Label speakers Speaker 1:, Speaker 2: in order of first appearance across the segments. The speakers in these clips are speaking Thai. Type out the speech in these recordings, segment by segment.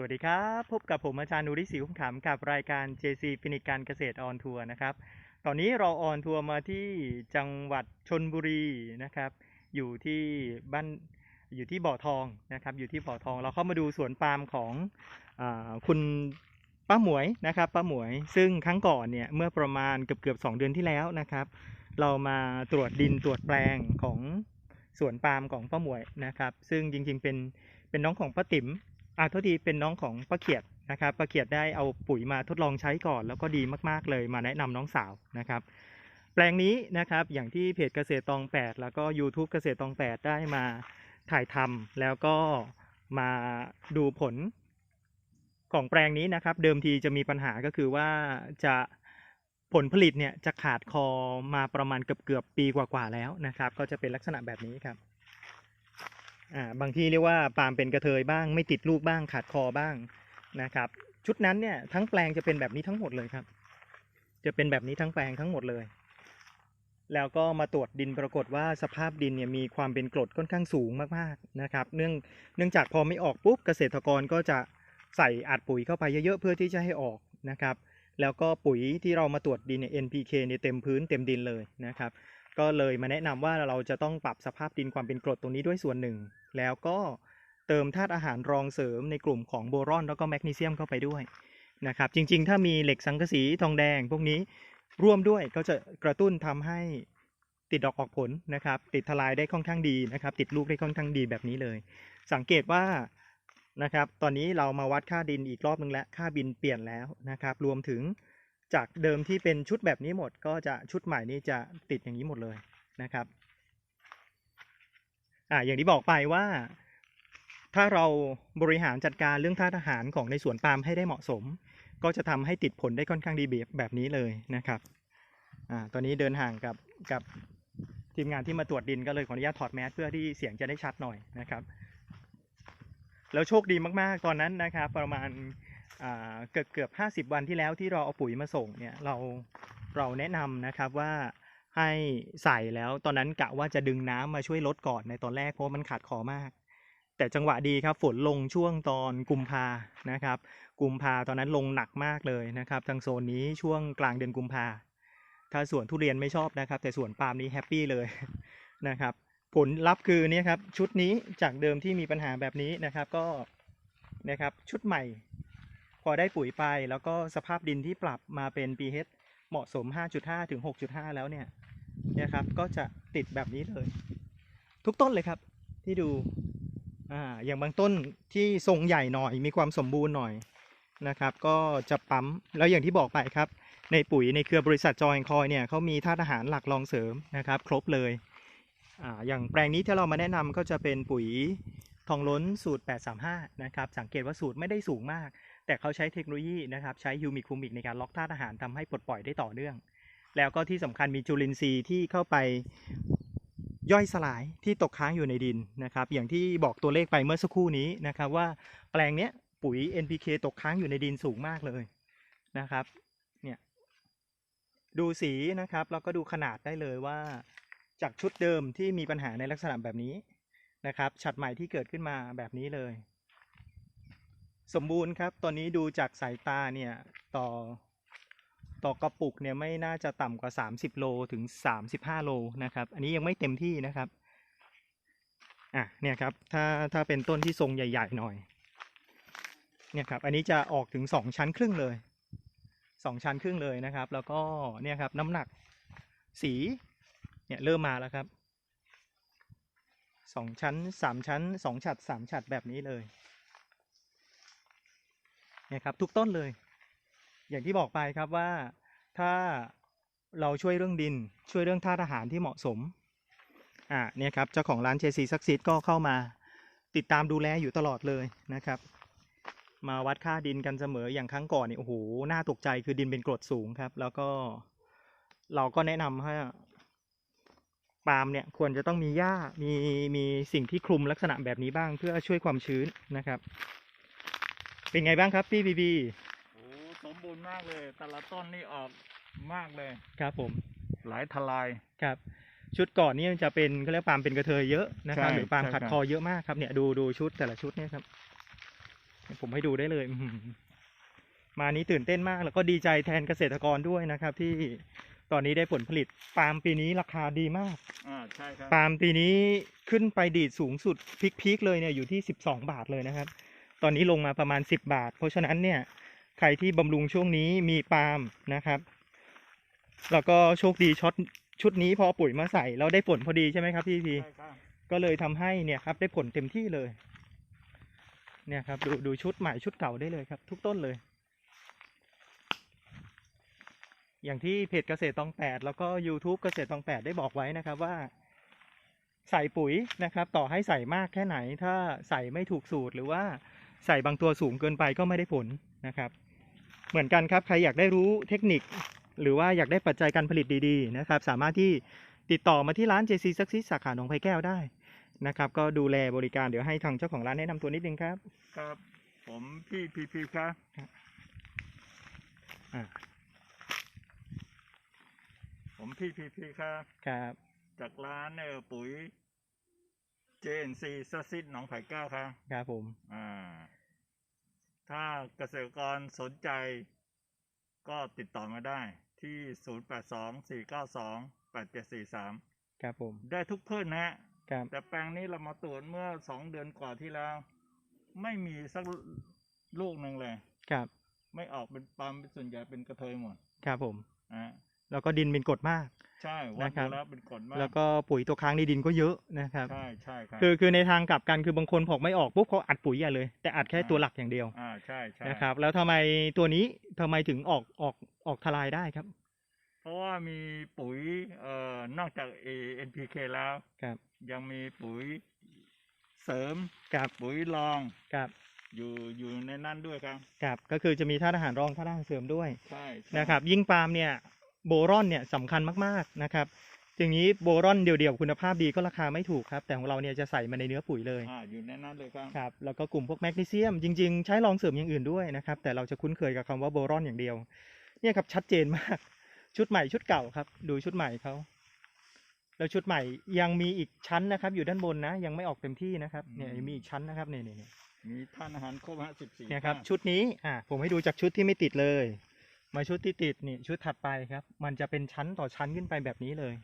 Speaker 1: สวัสดีครับ พบกับผมอาจารย์นุริศรีคุ้มขำกับรายการ JC ฟินิกการเกษตรออนทัวร์นะครับ ตอนนี้เราออนทัวร์มาที่จังหวัดชนบุรีนะครับ อยู่ที่บ้านอยู่ที่บ่อทองนะครับ อยู่ที่บ่อทองเราเข้ามาดูสวนปาล์มของอคุณป้าหมวยนะครับป้าหมวย ซึ่งครั้งก่อนเนี่ยเมื่อประมาณเกือบเกือบสองเดือนที่แล้วนะครับ เรามาตรวจดินตรวจแปลงของสวนปาล์มของป้าหมวยนะครับ ซึ่งจริงๆเป็นเป็นน้องของป้าติ๋ม อ่าทษทีเป็นน้องของป้าเขียดนะครับป้าเขียดได้เอาปุ๋ยมาทดลองใช้ก่อน แล้วก็ดีมากๆเลยมาแนะนำน้องสาวนะครับ แปลงนี้นะครับอย่างที่เพจเกษตรตอง8แล้วก็ YouTube เกษตรตอง8ได้มาถ่ายทำแล้วก็มาดูผลของแปลงนี้นะครับ เดิมทีจะมีปัญหาก็คือว่าจะผลผลิตเนี่ยจะขาดคอมาประมาณเกือบเกือบๆปีกว่าๆแล้วนะครับ ก็จะเป็นลักษณะแบบนี้ครับ อ่าบางที่เรียกว่าปาล์มเป็นกระเทยบ้าง ไม่ติดลูกบ้างขาดคอบ้างนะครับ ชุดนั้นเนี่ยทั้งแปลงจะเป็นแบบนี้ทั้งหมดเลยครับ จะเป็นแบบนี้ทั้งแปลงทั้งหมดเลย แล้วก็มาตรวจดินปรากฏว่าสภาพดินเนี่ยมีความเป็นกรดค่อนข้างสูงมากๆนะครับ เนื่องเนื่องจากพอไม่ออกปุ๊บเกษตรกรก็จะใส่อัดปุ๋ยเข้าไปเยอะๆเพื่อที่จะให้ออกนะครับ แล้วก็ปุ๋ยที่เรามาตรวจดินเนี่ย NPK เนี่ยเต็มพื้นเต็มดินเลยนะครับ ก็เลยมาแนะนำว่าเราจะต้องปรับสภาพดินความเป็นกรดตรงนี้ด้วยส่วนหนึ่ง แล้วก็เติมธาตุอาหารรองเสริมในกลุ่มของโบรอนแล้วก็แมกนีเซียมเข้าไปด้วยนะครับจริงๆ ถ้ามีเหล็กสังกะสีทองแดงพวกนี้ร่วมด้วยก็จะกระตุ้นทำให้ติดดอกออกผลนะครับติดทลายได้ค่อนข้างดีนะครับติดลูกได้ค่อนข้างดีแบบนี้เลย สังเกตว่านะครับตอนนี้เรามาวัดค่าดินอีกรอบนึงแล้วค่าบินเปลี่ยนแล้วนะครับรวมถึง จากเดิมที่เป็นชุดแบบนี้หมด ก็จะชุดใหม่นี้จะติดอย่างนี้หมดเลยนะครับอ่าอย่างที่บอกไปว่า ถ้าเราบริหารจัดการเรื่องธาตุอาหารของในสวนปาล์มให้ได้เหมาะสม ก็จะทำให้ติดผลได้ค่อนข้างดีแบบแบบนี้เลยนะครับอ่าตอนนี้เดินห่างกับกับทีมงานที่มาตรวจดินก็เลยขออนุญาตถอดแมสเพื่อที่เสียงจะได้ชัดหน่อยนะครับ แล้วโชคดีมากๆตอนนั้นนะครับ ประมาณ เกือบเกือบห้าสิบวันที่แล้วที่เราเอาปุ๋ยมาส่งเนี่ยเราเราแนะนำนะครับว่าให้ใส่แล้วตอนนั้นกะว่าจะดึงน้ำมาช่วยลดก่อนในตอนแรกเพราะมันขาดคอมาก แต่จังหวะดีครับฝนลงช่วงตอนกุมภานะครับกุมภาตอนนั้นลงหนักมากเลยนะครับทางโซนนี้ช่วงกลางเดือนกุมภาถ้าสวนทุเรียนไม่ชอบนะครับ แต่สวนปาล์มนี้แฮปปี้เลยนะครับผลลัพธ์คือเนี่ยครับชุดนี้จากเดิมที่มีปัญหาแบบนี้นะครับก็นะครับชุดใหม่ อได้ปุ๋ยไป แล้วก็สภาพดินที่ปรับมาเป็น pH เหมาะสม 5.5 ถึง 6.5 แล้วเนี่ยเนี่ยครับก็จะติดแบบนี้เลย ทุกต้นเลยครับที่ดูอ่าอย่างบางต้นที่ทรงใหญ่หน่อยมีความสมบูรณ์หน่อยนะครับ ก็จะปั๊มแล้วอย่างที่บอกไปครับ ในปุ๋ยในเครือบริษัทจอยคอยเนี่ยเขามีธาตุอาหารหลักรองเสริมนะครับ ครบเลยอ่าอย่างแปลงนี้ที่เรามาแนะนำก็จะเป็นปุ๋ยทองล้นสูตร 835 นะครับ สังเกตว่าสูตรไม่ได้สูงมาก แต่เขาใช้เทคโนโลยีนะครับใช้ยูมิคูมิกในการล็อกธาตุอาหารทำให้ปลดปล่อยได้ต่อเนื่อง แล้วก็ที่สำคัญมีจุลินทรีย์ที่เข้าไปย่อยสลายที่ตกค้างอยู่ในดินนะครับ อย่างที่บอกตัวเลขไปเมื่อสักครู่นี้นะครับว่าแปลงเนี้ยปุ๋ย NPK ตกค้างอยู่ในดินสูงมากเลยนะครับเนี่ยดูสีนะครับแล้วก็ดูขนาดได้เลยว่า จากชุดเดิมที่มีปัญหาในลักษณะแบบนี้นะครับฉัดใหม่ที่เกิดขึ้นมาแบบนี้เลย สมบูรณ์ครับ ตอนนี้ดูจากสายตาเนี่ยต่อต่อกระปุกเนี่ยไม่น่าจะต่ำกว่า 30 โลถึง 35 โลนะครับ อันนี้ยังไม่เต็มที่นะครับอะเนี่ยครับถ้าถ้าเป็นต้นที่ทรงใหญ่ ๆ หน่อยเนี่ยครับอันนี้จะออกถึง 2 ชั้นครึ่งเลย 2 ชั้นครึ่งเลยนะครับ แล้วก็เนี่ยครับน้ำหนักสีเนี่ยเริ่มมาแล้วครับสองชั้นสามชั้นสองฉัดสามฉัดแบบนี้เลย นี่ยครับทุกต้นเลย อย่างที่บอกไปครับว่าถ้าเราช่วยเรื่องดินช่วยเรื่องธาตุอาหารที่เหมาะสมอ่าเนี่ยครับเจ้าของร้าน JC Succeed ก็เข้ามาติดตามดูแลอยู่ตลอดเลยนะครับ มาวัดค่าดินกันเสมออย่างครั้งก่อนเนี่ยโอ้โหน่าตกใจคือดินเป็นกรดสูงครับ แล้วก็เราก็แนะนำให้ปาล์มเนี่ยควรจะต้องมีหญ้ามีมีสิ่งที่คลุมลักษณะแบบนี้บ้างเพื่อช่วยความชื้นนะครับ เป็นไงบ้างครับพี่บีบี
Speaker 2: โอ้สมบูรณ์มากเลย แต่ละต้นนี่ออกมากเลย
Speaker 1: ครับผม
Speaker 2: หลายทลาย
Speaker 1: ครับ ชุดก่อนนี่จะเป็นเขาเรียกปาล์มเป็นกระเทยเยอะนะครับ
Speaker 2: ใช่
Speaker 1: หรือปาล์ม
Speaker 2: ใช่
Speaker 1: ขัด
Speaker 2: ครับ
Speaker 1: คอเยอะมากครับเนี่ยดูดูชุดแต่ละชุดเนี่ยครับ ผมให้ดูได้เลยอื้อหือมานี้ตื่นเต้นมาก แล้วก็ดีใจแทนเกษตรกรด้วยนะครับ ที่ตอนนี้ได้ผลผลิตปาล์มปีนี้ราคาดีมาก
Speaker 2: อ่าใช่ครับ
Speaker 1: ปาล์มปีนี้ขึ้นไปดีดสูงสุดพีคๆเลยเนี่ยอยู่ที่ 12 บาทเลยนะครับ ตอนนี้ลงมาประมาณ 10 บาท เพราะฉะนั้นเนี่ยใครที่บำรุงช่วงนี้มีปาล์มนะครับ แล้วก็โชคดีช็อตชุดนี้พอปุ๋ยมาใส่แล้วได้ผลพอดีใช่ไหมครับพี่พี
Speaker 2: ใช่ครับ
Speaker 1: ก็เลยทำให้เนี่ยครับ ได้ผลเต็มที่เลย เนี่ยครับ ดูดูชุดใหม่ชุดเก่าได้เลยครับ ทุกต้นเลย อย่างที่เพจเกษตรตองแปดแล้วก็ YouTube เกษตรตองแปดได้บอกไว้นะครับว่า ใส่ปุ๋ยนะครับ ต่อให้ใส่มากแค่ไหน ถ้าใส่ไม่ถูกสูตรหรือว่า ใส่บางตัวสูงเกินไปก็ไม่ได้ผลนะครับ เหมือนกันครับใครอยากได้รู้เทคนิค หรือว่าอยากได้ปัจจัยการผลิตดีๆนะครับ สามารถที่ติดต่อมาที่ร้าน JC s u c c e s s สาขาหนองไผ่แก้วได้นะครับ ก็ดูแลบริการเดี๋ยวให้ทางเจ้าของร้านแนะนำตัวนิดนึงครับ
Speaker 2: ครับ ผมพี่พีพีครับ
Speaker 1: อ่า
Speaker 2: ผมพี่พีพีครับ
Speaker 1: ครับ
Speaker 2: จากร้านเออปุ๋ย JNC ซัสซิดหนองไผ่แก้วครับ
Speaker 1: ครับผม
Speaker 2: อ่า ถ้าเกษตรกรสนใจก็ติดต่อมาได้ที่ 0824928743
Speaker 1: ครับผม
Speaker 2: ได้ทุกพืชนะฮะ
Speaker 1: ครับ
Speaker 2: แต่แปลงนี้เรามาตรวจเมื่อสองเดือนกว่าที่แล้ว ไม่มีสักลูกหนึ่งเลย
Speaker 1: ครับ
Speaker 2: ไม่ออกเป็นปาล์มเป็นส่วนใหญ่เป็นกระเทยหมด
Speaker 1: ครับผม
Speaker 2: อ่า
Speaker 1: แล้วก็ดินเป็นกรดมาก
Speaker 2: ใช่วัด
Speaker 1: นะครับ
Speaker 2: ดูแล้วเป็นกฎมาก
Speaker 1: แล้วก็ปุ๋ยตัวค้างในดินก็เยอะนะครับ
Speaker 2: ใช่ใช่ครับ
Speaker 1: คือคือในทางกลับกันคือบางคนพอกไม่ออกปุ๊บเขาอัดปุ๋ยอย่าเลย แต่อัดแค่ตัวหลักอย่างเดียว
Speaker 2: อ่าใช่ใช่
Speaker 1: นะครับ แล้วทำไมตัวนี้ทำไมถึงออกออกออกทลายได้ครับ
Speaker 2: เพราะว่ามีปุ๋ยเอ่อนอกจาก NPK แล้ว
Speaker 1: ครับ
Speaker 2: ยังมีปุ๋ยเสริม
Speaker 1: กับ
Speaker 2: ปุ๋ยรอง
Speaker 1: กับ
Speaker 2: อยู่อยู่ในนั้นด้วยครับ
Speaker 1: กับก็คือจะมีธาตุอาหารรองธาตุอาหารเสริมด้วย
Speaker 2: ใช่ใช่
Speaker 1: นะครับ ยิ่งปาล์มเนี่ย โบรอนเนี่ยสำคัญมากๆนะครับทีนี้โบรอนเดี่ยวๆคุณภาพดีก็ราคาไม่ถูกครับ แต่ของเราเนี่ยจะใส่มาในเนื้อปุ๋ยเลย
Speaker 2: อ่าอยู่ในนั้นเลยครับ
Speaker 1: ครับแล้วก็กลุ่มพวกแมกนีเซียมจริงๆ ใช้รองเสริมอย่างอื่นด้วยนะครับ แต่เราจะคุ้นเคยกับคำว่าโบรอนอย่างเดียว เนี่ยครับชัดเจนมาก ชุดใหม่ชุดเก่าครับ ดูชุดใหม่เขาแล้วชุดใหม่ยังมีอีกชั้นนะครับ อยู่ด้านบนนะ ยังไม่ออกเต็มที่นะครับเนี่ยยังมีอีกชั้นนะครับเนี่ยเนี่ยเนี่ย
Speaker 2: มีท่านอาหารครบห้าสิบสี่
Speaker 1: เนี่ยครับชุดนี้อะผมให้ดูจากชุดที่ไม่ติดเลย มาชุดที่ติดนี่ชุดถัดไปครับ มันจะเป็นชั้นต่อชั้นขึ้นไปแบบนี้เลย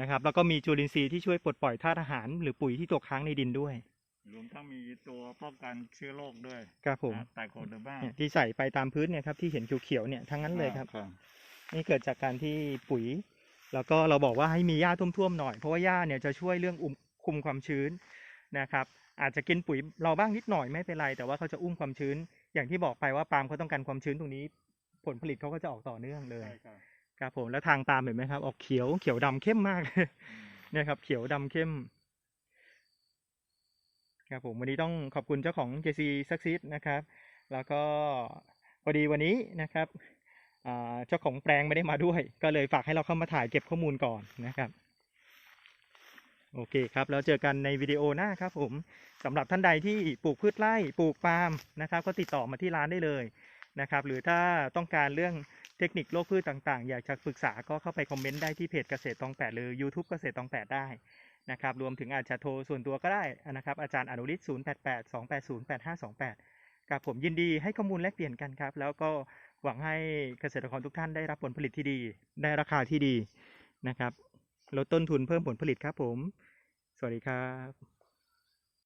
Speaker 1: นะครับ แล้วก็มีจุลินทรีย์ที่ช่วยปลดปล่อยธาตุอาหาร หรือปุ๋ยที่ตกค้างในดินด้วย
Speaker 2: รวมทั้งมีตัวป้องกันเชื้อโรคด้วย
Speaker 1: ครับผม
Speaker 2: ไตโคเดอร์บ้า
Speaker 1: เนี่ยที่ใส่ไปตามพื้นเนี่ยครับที่เห็นเขียวๆเนี่ยทั้งนั้นเลยครับ
Speaker 2: ครับ
Speaker 1: นี่เกิดจากการที่ปุ๋ย แล้วก็เราบอกว่าให้มีหญ้าท่วมๆหน่อย เพราะว่าหญ้าเนี่ยจะช่วยเรื่องอุ้มคุมความชื้นนะครับ อาจจะกินปุ๋ยเราบ้างนิดหน่อยไม่เป็นไร แต่ว่าเขาจะอุ้มความชื้น อย่างที่บอกไปว่าปาล์มเขาต้องการความชื้นตรงนี้ ผลผลิตเขาก็จะออกต่อเนื่องเลย
Speaker 2: ใช่ครับ
Speaker 1: ครับผมแล้วทางปาล์มเห็นไหมครับ ออกเขียวเขียวดำเข้มมาก
Speaker 2: อืม
Speaker 1: เนี่ยครับ เขียวดำเข้มครับผมวันนี้ต้องขอบคุณเจ้าของ JC Success นะครับ แล้วก็พอดีวันนี้นะครับอ่าเจ้าของแปลงไม่ได้มาด้วย ก็เลยฝากให้เราเข้ามาถ่ายเก็บข้อมูลก่อนนะครับ โอเคครับ แล้วเจอกันในวิดีโอหน้าครับผมสำหรับท่านใดที่ปลูกพืชไร่ปลูกปาล์มนะครับ ก็ติดต่อมาที่ร้านได้เลยนะครับ หรือถ้าต้องการเรื่องเทคนิคโรคพืชต่างๆ อยากจะปรึกษาก็เข้าไปคอมเมนต์ได้ที่เพจเกษตรตองแปดหรือ YouTube เกษตรตองแปดได้นะครับ รวมถึงอาจจะโทรส่วนตัวก็ได้นะครับ อาจารย์อนุริศ0 8 8 2 8 0 8 5 2 8ครับผมยินดีให้ข้อมูลแลกเปลี่ยนกันครับ แล้วก็หวังให้เกษตรกรทุกท่านได้รับผลผลิตที่ดี ได้ราคาที่ดีนะครับ ลดต้นทุนเพิ่มผลผลิตครับผม สวัสดีครับ